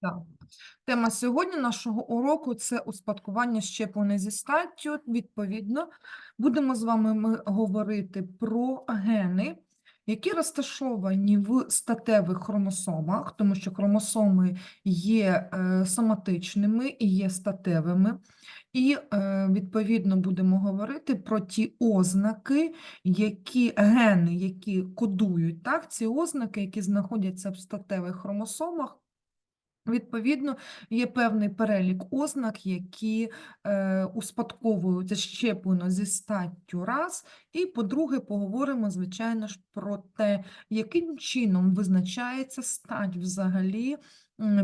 Так. Тема сьогодні нашого уроку це успадкування щеплення зі статтю. Відповідно, будемо з вами ми говорити про гени, які розташовані в статевих хромосомах, тому що хромосоми є е, соматичними і є статевими. І е, відповідно будемо говорити про ті ознаки, які гени, які кодують так, ці ознаки, які знаходяться в статевих хромосомах. Відповідно, є певний перелік ознак, які е, успадковуються щеплено зі статтю раз. І, по-друге, поговоримо, звичайно ж, про те, яким чином визначається стать взагалі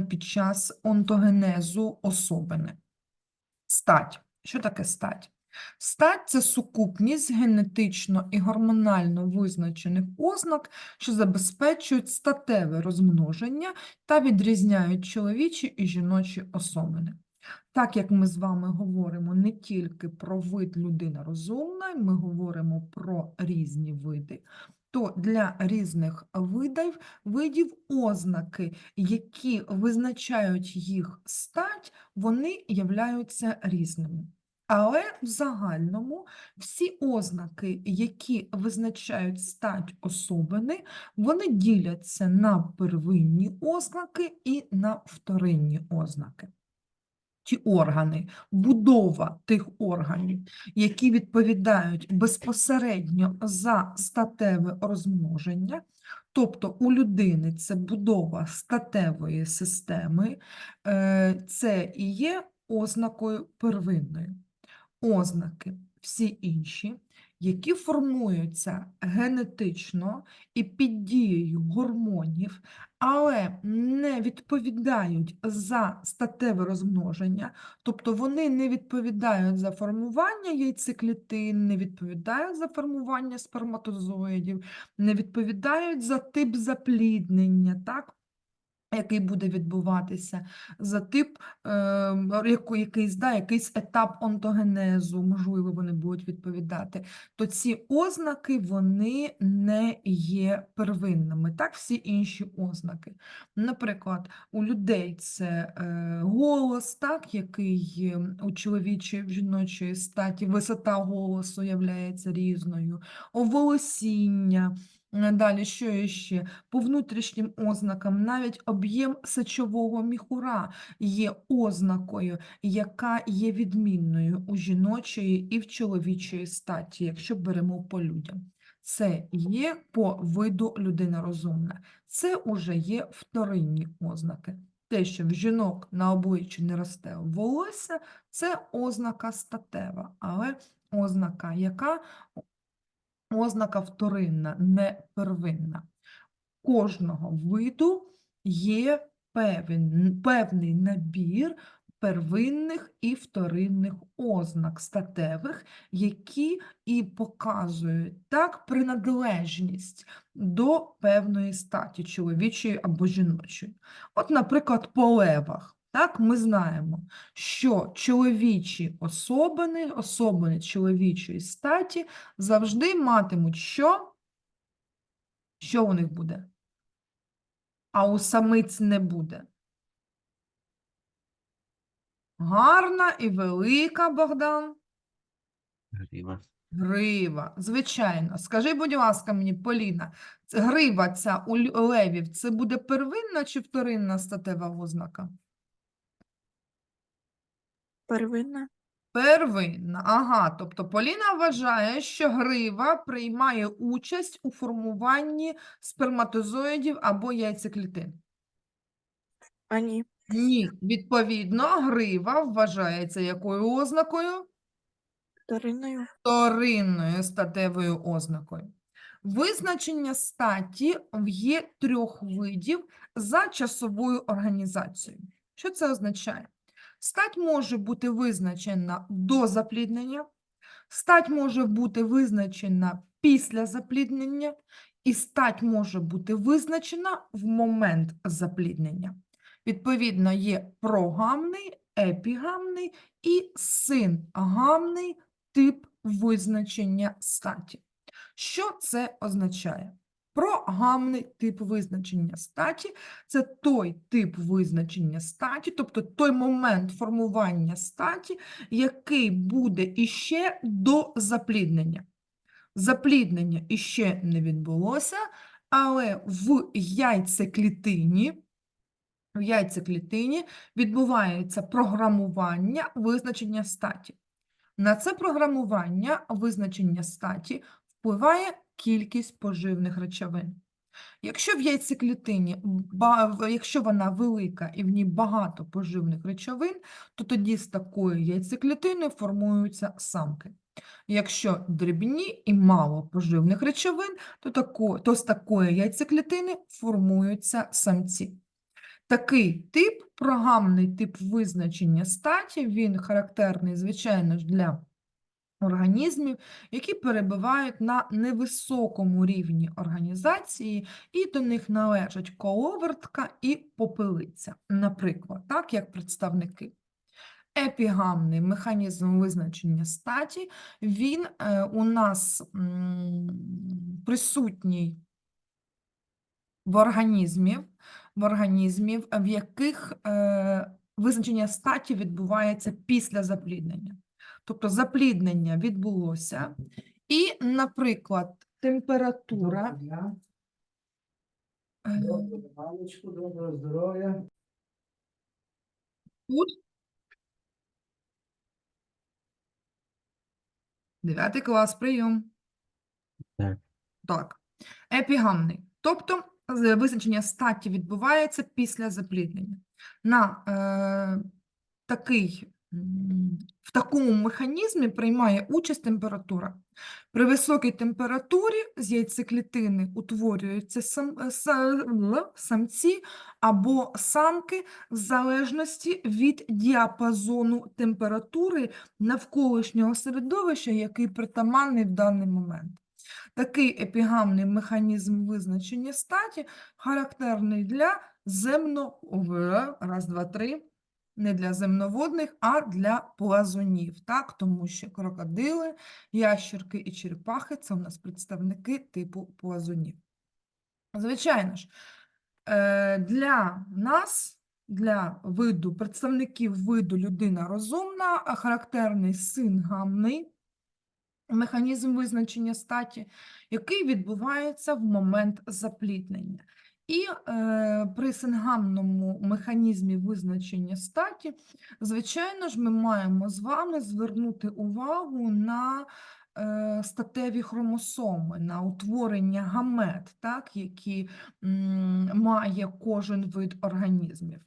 під час онтогенезу особини. Стать. Що таке стать? Стать – це сукупність генетично і гормонально визначених ознак, що забезпечують статеве розмноження та відрізняють чоловічі і жіночі особини. Так як ми з вами говоримо не тільки про вид людина розумна, ми говоримо про різні види, то для різних видів, видів ознаки, які визначають їх стать, вони являються різними. Але в загальному всі ознаки, які визначають стать особини, вони діляться на первинні ознаки і на вторинні ознаки. Ті органи, будова тих органів, які відповідають безпосередньо за статеве розмноження, тобто у людини це будова статевої системи, е, це і є ознакою первинною ознаки, всі інші, які формуються генетично і під дією гормонів, але не відповідають за статеве розмноження, тобто вони не відповідають за формування яйцеклітин, не відповідають за формування сперматозоїдів, не відповідають за тип запліднення, так? Який буде відбуватися, за тип, е, якийсь, да, якийсь етап онтогенезу, можливо, вони будуть відповідати, то ці ознаки вони не є первинними, так, всі інші ознаки. Наприклад, у людей це е, голос, так, який у чоловічої, в жіночої статі, висота голосу являється різною, оволосіння. Далі, що іще? По внутрішнім ознакам навіть об'єм сечового міхура є ознакою, яка є відмінною у жіночої і в чоловічої статі, якщо беремо по людям. Це є по виду людина розумна. Це уже є вторинні ознаки. Те, що в жінок на обличчі не росте волосся, це ознака статева, але ознака, яка ознака вторинна, не первинна. Кожного виду є певен, певний набір первинних і вторинних ознак статевих, які і показують так приналежність до певної статі, чоловічої або жіночої. От, наприклад, по левах. Так, ми знаємо, що чоловічі особини, особини чоловічої статі завжди матимуть що? Що у них буде? А у самиць не буде. Гарна і велика, Богдан. Грива. Грива, звичайно. Скажи, будь ласка, мені, Поліна, грива ця у левів, це буде первинна чи вторинна статева ознака? Первинна. Первинна. Ага, тобто Поліна вважає, що грива приймає участь у формуванні сперматозоїдів або яйцеклітин. А ні. Ні, відповідно, грива вважається якою ознакою? Вторинною. Вторинною статевою ознакою. Визначення статі є трьох видів за часовою організацією. Що це означає? Стать може бути визначена до запліднення, стать може бути визначена після запліднення, і стать може бути визначена в момент запліднення. Відповідно, є прогамний, епігамний і сингамний тип визначення статі. Що це означає? Прогамний тип визначення статі це той тип визначення статі, тобто той момент формування статі, який буде іще до запліднення. Запліднення іще не відбулося, але в яйцеклітині, в яйцеклітині відбувається програмування визначення статі. На це програмування визначення статі впливає кількість поживних речовин. Якщо в яйцеклітині, якщо вона велика і в ній багато поживних речовин, то тоді з такої яйцеклітини формуються самки. Якщо дрібні і мало поживних речовин, то, тако, то з такої яйцеклітини формуються самці. Такий тип, прогамний тип визначення статі, він характерний, звичайно ж, для організмів, які перебувають на невисокому рівні організації, і до них належать коловертка і попелиця, наприклад, так, як представники. Епігамний механізм визначення статі, він е, у нас присутній в організмів, в організмів, в яких е, визначення статі відбувається після запліднення. Тобто запліднення відбулося, і, наприклад, температура. Доброго е, Доброго здоров'я. Тут. Дев'ятий клас, прийом. Так. Так. Епігамний. Тобто визначення статі відбувається після запліднення. На е, такий, в такому механізмі приймає участь температура. При високій температурі з яйцеклітини утворюються е, самці або самки в залежності від діапазону температури навколишнього середовища, який притаманний в даний момент. Такий епігамний механізм визначення статі характерний для земно... раз, два, три, не для земноводних, а для плазунів, так? Тому що крокодили, ящерки і черепахи – це у нас представники типу плазунів. Звичайно ж, е, для нас, для виду, представників виду людина розумна, характерний сингамний механізм визначення статі, який відбувається в момент запліднення. І е, при сингамному механізмі визначення статі, звичайно ж, ми маємо з вами звернути увагу на е, статеві хромосоми, на утворення гамет, так, які м, має кожен вид організмів.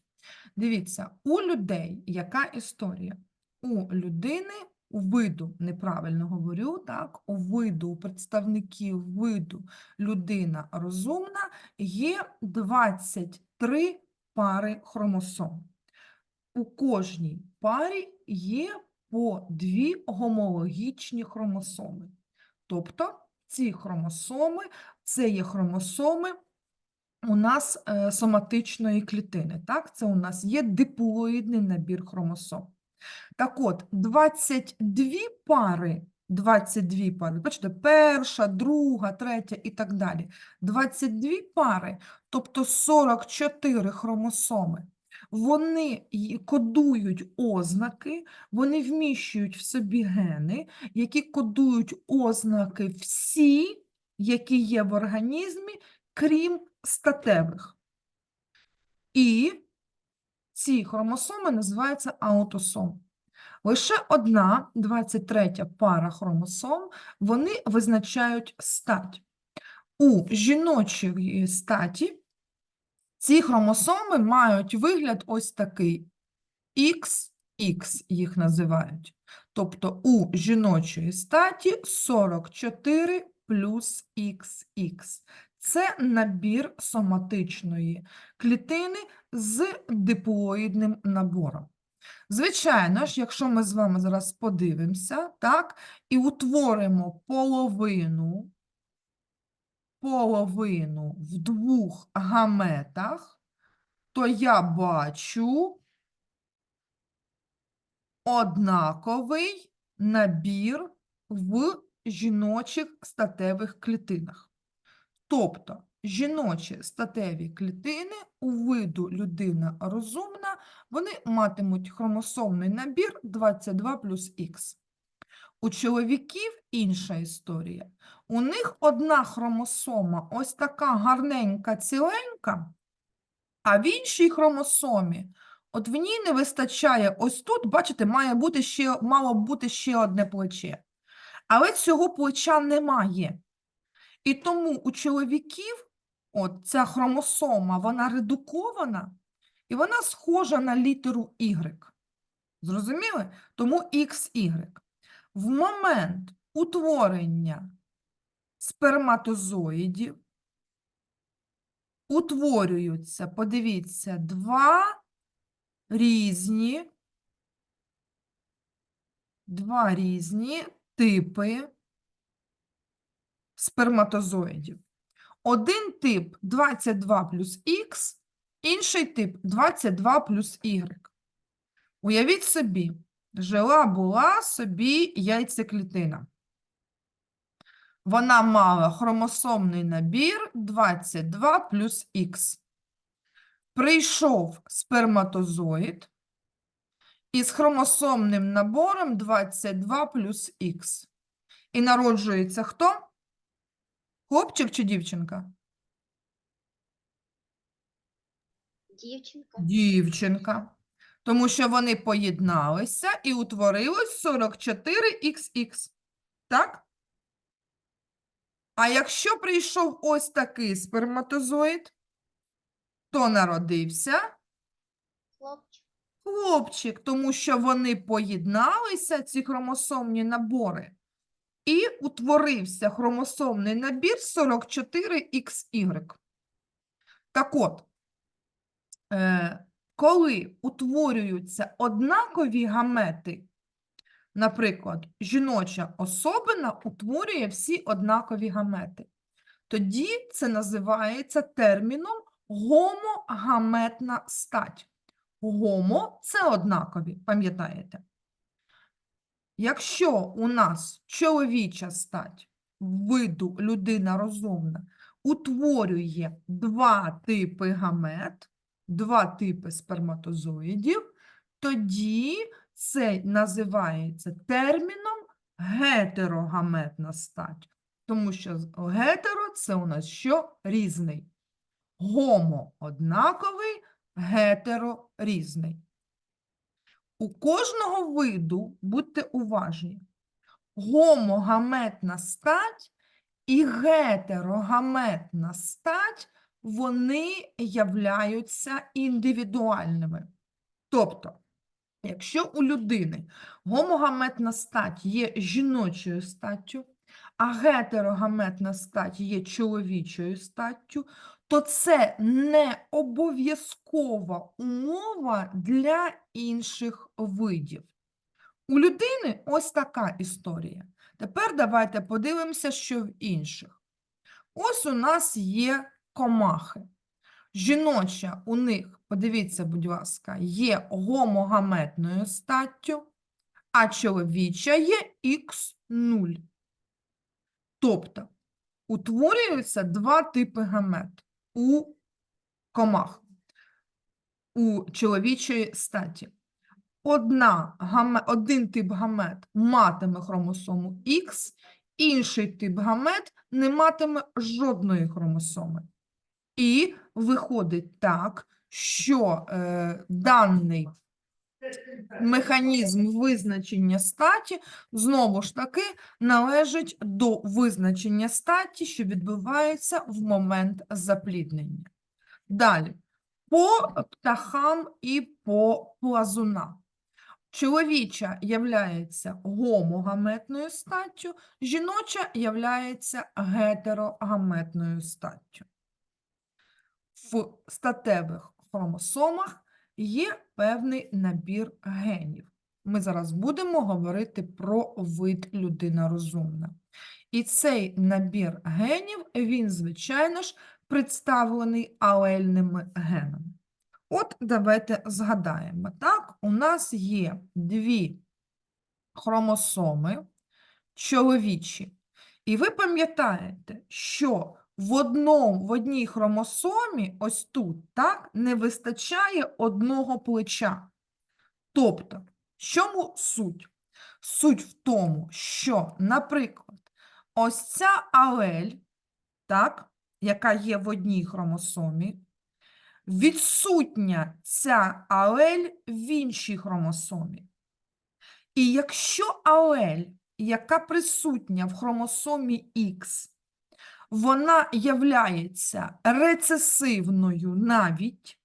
Дивіться, у людей яка історія? У людини, у виду, неправильно говорю, так, у виду, у представників виду людина розумна є 23 пари хромосом. У кожній парі є по дві гомологічні хромосоми. Тобто ці хромосоми це є хромосоми у нас е, соматичної клітини. Так? Це у нас є диплоїдний набір хромосом. Так от, 22 пари, 22 пари, бачите, перша, друга, третя і так далі. 22 пари, тобто 44 хромосоми. Вони кодують ознаки, вони вміщують в собі гени, які кодують ознаки всі, які є в організмі, крім статевих. І ці хромосоми називаються аутосом. Лише одна 23 пара хромосом, вони визначають стать. У жіночої статі ці хромосоми мають вигляд ось такий. XX їх називають. Тобто у жіночої статі 44 плюс XX. Це набір соматичної клітини з диплоїдним набором. Звичайно ж, якщо ми з вами зараз подивимося, так, і утворимо половину, половину в двох гаметах, то я бачу однаковий набір в жіночих статевих клітинах. Тобто жіночі статеві клітини у виду людина розумна, вони матимуть хромосомний набір 22 плюс Х. У чоловіків інша історія. У них одна хромосома ось така гарненька, ціленька, а в іншій хромосомі, от в ній не вистачає, ось тут, бачите, має бути ще, мало бути ще одне плече. Але цього плеча немає. І тому у чоловіків от ця хромосома, вона редукована, і вона схожа на літеру Y. Зрозуміли? Тому XY. В момент утворення сперматозоїдів утворюються, подивіться, два різні, два різні типи сперматозоїдів. Один тип 22 плюс Х, інший тип 22 плюс Y. Уявіть собі, жила була собі яйцеклітина. Вона мала хромосомний набір 22 плюс Х. Прийшов сперматозоїд із хромосомним набором 22 плюс Х. І народжується хто? Хлопчик чи дівчинка? Дівчинка. Дівчинка. Тому що вони поєдналися і утворилось 44XX. Так? А якщо прийшов ось такий сперматозоїд, то народився Хлопчик. хлопчик, тому що вони поєдналися, ці хромосомні набори, і утворився хромосомний набір 44XY. Так от, е, коли утворюються однакові гамети, наприклад, жіноча особина утворює всі однакові гамети, тоді це називається терміном гомогаметна стать. Гомо – це однакові, пам'ятаєте? Якщо у нас чоловіча стать виду людина розумна утворює два типи гамет, два типи сперматозоїдів, тоді це називається терміном гетерогаметна стать. Тому що гетеро – це у нас що? Різний. Гомо – однаковий, гетеро – різний. У кожного виду, будьте уважні, гомогаметна стать і гетерогаметна стать, вони являються індивідуальними. Тобто, якщо у людини гомогаметна стать є жіночою статтю, а гетерогаметна стать є чоловічою статтю, то це не обов'язкова умова для інших видів. У людини ось така історія. Тепер давайте подивимося, що в інших. Ось у нас є комахи. Жіноча у них, подивіться, будь ласка, є гомогаметною статтю, а чоловіча є Х0. Тобто утворюються два типи гамет у комах, у чоловічої статі. Одна один тип гамет матиме хромосому Х, інший тип гамет не матиме жодної хромосоми. І виходить так, що е, даний механізм визначення статі знову ж таки належить до визначення статі, що відбувається в момент запліднення. Далі, по птахам і по плазунам. Чоловіча являється гомогаметною статтю, жіноча являється гетерогаметною статтю. В статевих хромосомах є певний набір генів. Ми зараз будемо говорити про вид людина розумна. І цей набір генів, він, звичайно ж, представлений алельними генами. От давайте згадаємо, так, у нас є дві хромосоми чоловічі. І ви пам'ятаєте, що в одному, в одній хромосомі, ось тут, так, не вистачає одного плеча. Тобто, в чому суть? Суть в тому, що, наприклад, ось ця алель, так, яка є в одній хромосомі, відсутня ця алель в іншій хромосомі. І якщо алель, яка присутня в хромосомі Х, вона являється рецесивною навіть,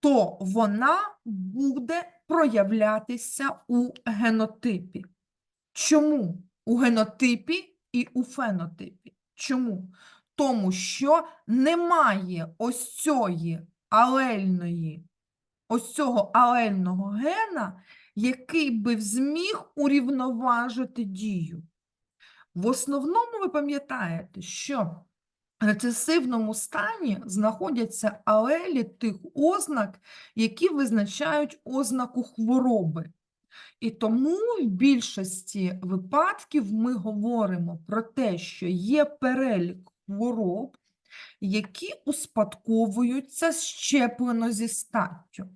то вона буде проявлятися у генотипі. Чому у генотипі і у фенотипі? Чому? Тому що немає ось цієї алельної, ось цього алельного гена, який би зміг урівноважити дію. В основному ви пам'ятаєте, що в рецесивному стані знаходяться алелі тих ознак, які визначають ознаку хвороби. І тому в більшості випадків ми говоримо про те, що є перелік хвороб, які успадковуються щеплено зі статтю,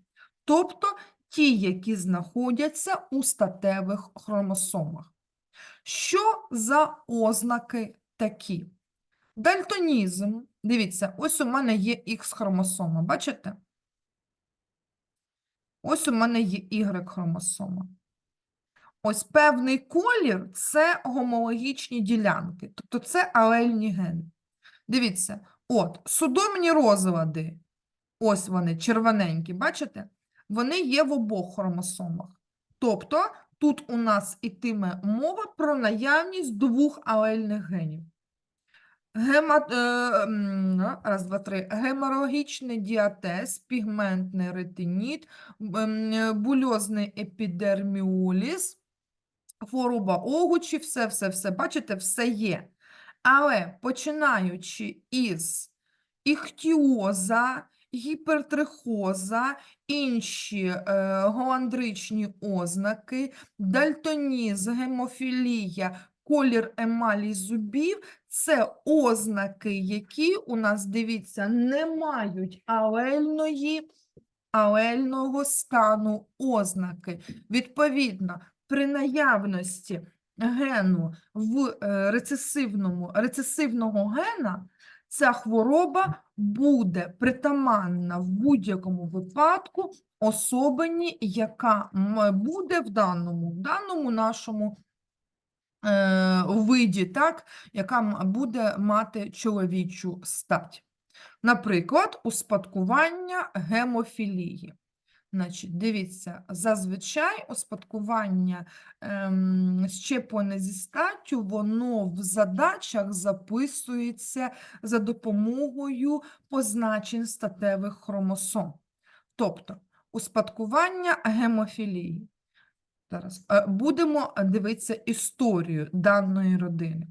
тобто ті, які знаходяться у статевих хромосомах. Що за ознаки такі? Дальтонізм. Дивіться, ось у мене є Х-хромосома, бачите? Ось у мене є Y-хромосома. Ось певний колір – це гомологічні ділянки, тобто це алельні гени. Дивіться, от, судомні розлади, ось вони, червоненькі, бачите? Вони є в обох хромосомах. Тобто тут у нас ітиме мова про наявність двох алельних генів. Гема, е, раз, два, три. Геморагічний діатез, пігментний ретиніт, бульозний епідерміоліз, хвороба огучі, все, все, все, бачите, все є. Але починаючи із іхтіоза, гіпертрихоза, інші е, голандричні ознаки, дальтонізм, гемофілія, колір емалі зубів – це ознаки, які у нас, дивіться, не мають алельної, алельного стану ознаки. Відповідно, при наявності гену в е, рецесивному, рецесивного гена ця хвороба буде притаманна в будь-якому випадку особині, яка буде в даному, в даному нашому е, виді, так, яка буде мати чоловічу стать. Наприклад, успадкування гемофілії. Значить, дивіться, зазвичай успадкування ем, щеплене зі статтю, воно в задачах записується за допомогою позначень статевих хромосом. Тобто, успадкування гемофілії. Зараз е, будемо дивитися історію даної родини.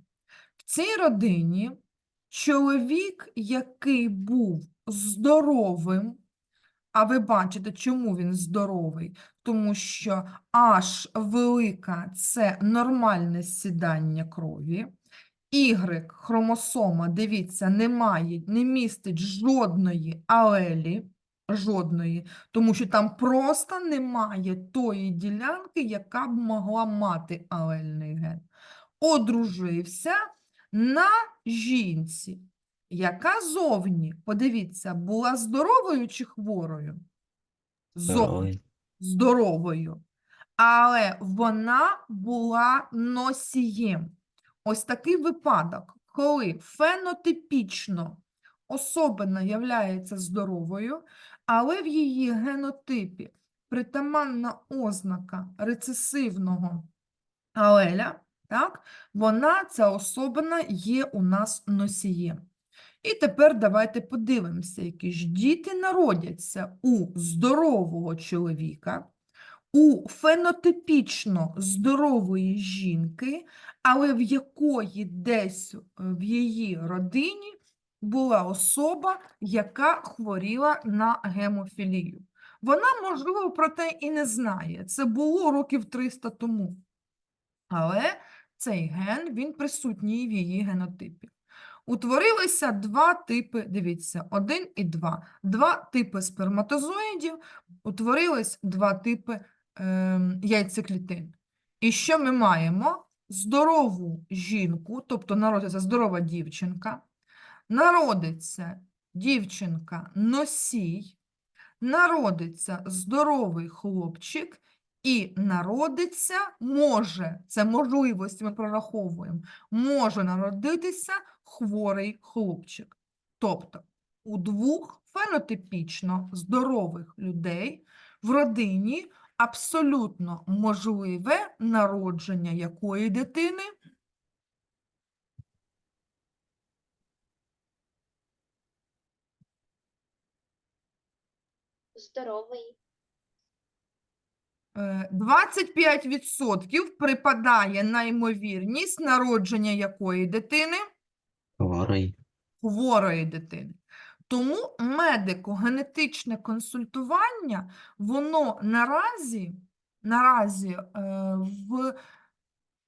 В цій родині чоловік, який був здоровим, а ви бачите, чому він здоровий? Тому що H велика – це нормальне сідання крові. Y хромосома, дивіться, не має, не містить жодної алелі, жодної, тому що там просто немає тої ділянки, яка б могла мати алельний ген. Одружився на жінці, яка зовні, подивіться, була здоровою чи хворою? Зовні здоровою, але вона була носієм. Ось такий випадок, коли фенотипічно особина являється здоровою, але в її генотипі притаманна ознака рецесивного алеля, так, вона, ця особина, є у нас носієм. І тепер давайте подивимося, які ж діти народяться у здорового чоловіка, у фенотипічно здорової жінки, але в якої десь в її родині була особа, яка хворіла на гемофілію. Вона, можливо, про те і не знає. Це було років 300 тому. Але цей ген, він присутній в її генотипі. Утворилися два типи, дивіться, один і два. Два типи сперматозоїдів, утворились два типи ем, яйцеклітин. І що ми маємо? Здорову жінку, тобто народиться здорова дівчинка, народиться дівчинка носій, народиться здоровий хлопчик і народиться, може, це можливості ми прораховуємо, може народитися хворий хлопчик. Тобто у двох фенотипічно здорових людей в родині абсолютно можливе народження якої дитини? Здоровий. Е, 25% припадає на ймовірність народження якої дитини? Хворий. хворої дитини. Тому медико-генетичне консультування, воно наразі, наразі е, в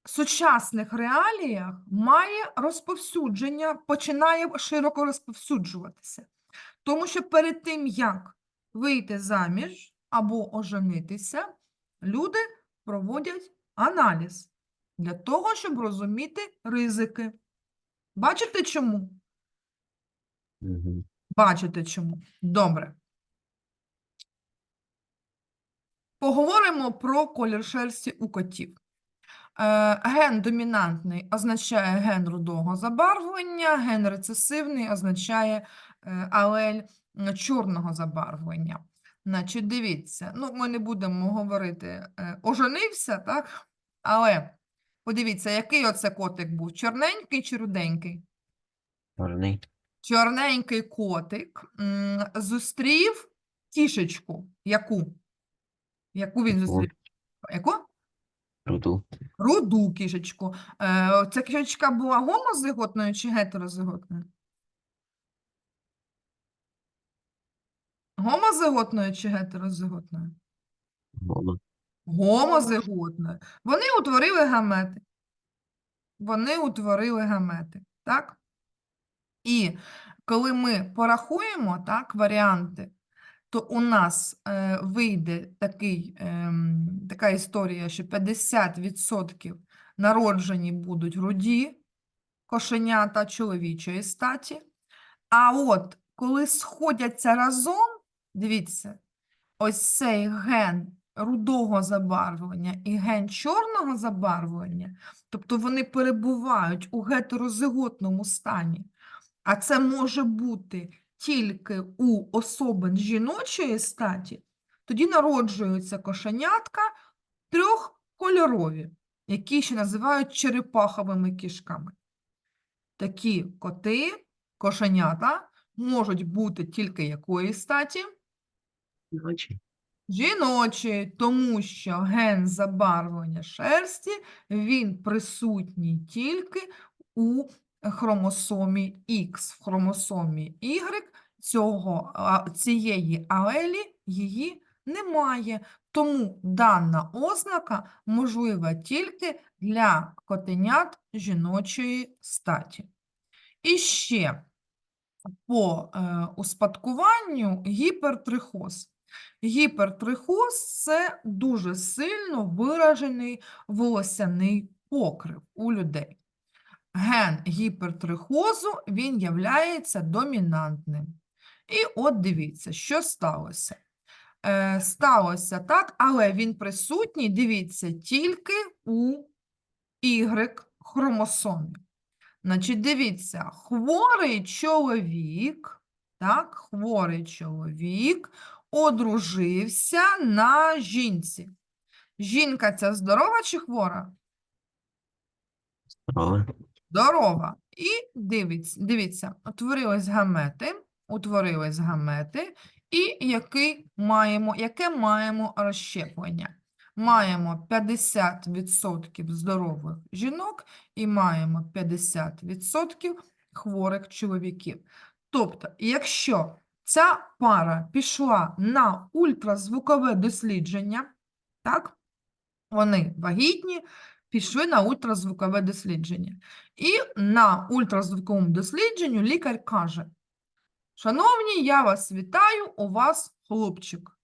сучасних реаліях має розповсюдження, починає широко розповсюджуватися. Тому що перед тим, як вийти заміж або оженитися, люди проводять аналіз для того, щоб розуміти ризики. Бачите чому? Угу. Бачите чому. Добре. Поговоримо про колір шерсті у котів. Е, ген домінантний означає ген рудого забарвлення, ген рецесивний означає е, алель чорного забарвлення. Значить, дивіться, ну, ми не будемо говорити, е, оженився, так? Але подивіться, який оце котик був? Чорненький чи руденький? Чорний. Чорненький котик м, зустрів кішечку. Яку? Яку він зустрів? Яку? Руду. Руду кішечку. Е, ця кішечка була гомозиготною чи гетерозиготною? Гомозиготною чи гетерозиготною? Гома. Гомозиготною. Вони утворили гамети. Вони утворили гамети, так? І коли ми порахуємо так, варіанти, то у нас е, вийде такий, ем, така історія, що 50% народжені будуть руді кошенята чоловічої статі. А от коли сходяться разом, дивіться, ось цей ген рудого забарвлення і ген чорного забарвлення, тобто вони перебувають у гетерозиготному стані, а це може бути тільки у особин жіночої статі, тоді народжуються кошенятка трьохкольорові, які ще називають черепаховими кішками. Такі коти, кошенята можуть бути тільки якої статі? Ночі. Жіночі, тому що ген забарвлення шерсті, він присутній тільки у хромосомі X. В хромосомі Y цього, цієї алелі її немає. Тому дана ознака можлива тільки для котенят жіночої статі. І ще по е, успадкуванню гіпертрихоз. Гіпертрихоз – це дуже сильно виражений волосяний покрив у людей. Ген гіпертрихозу, він являється домінантним. І от дивіться, що сталося. Е, сталося так, але він присутній, дивіться, тільки у Y-хромосомі. Значить, дивіться, хворий чоловік, так, хворий чоловік одружився на жінці. Жінка ця здорова чи хвора? Здорове. Здорова. І дивіться, дивіться, утворились гамети, утворились гамети, і який маємо, яке маємо розщеплення? Маємо 50% здорових жінок і маємо 50% хворих чоловіків. Тобто, якщо ця пара пішла на ультразвукове дослідження, так, вони вагітні, пішли на ультразвукове дослідження. І на ультразвуковому дослідженню лікар каже: Шановні, я вас вітаю, у вас хлопчик.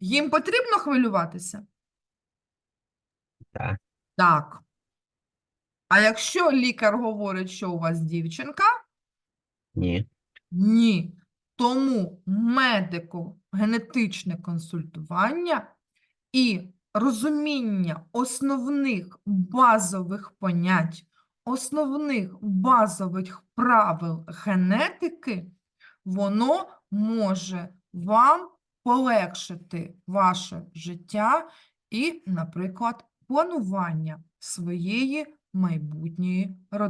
Їм потрібно хвилюватися? Так. Так. А якщо лікар говорить, що у вас дівчинка, Ні. Ні. Тому медико-генетичне консультування і розуміння основних базових понять, основних базових правил генетики, воно може вам полегшити ваше життя і, наприклад, планування своєї майбутньої родини.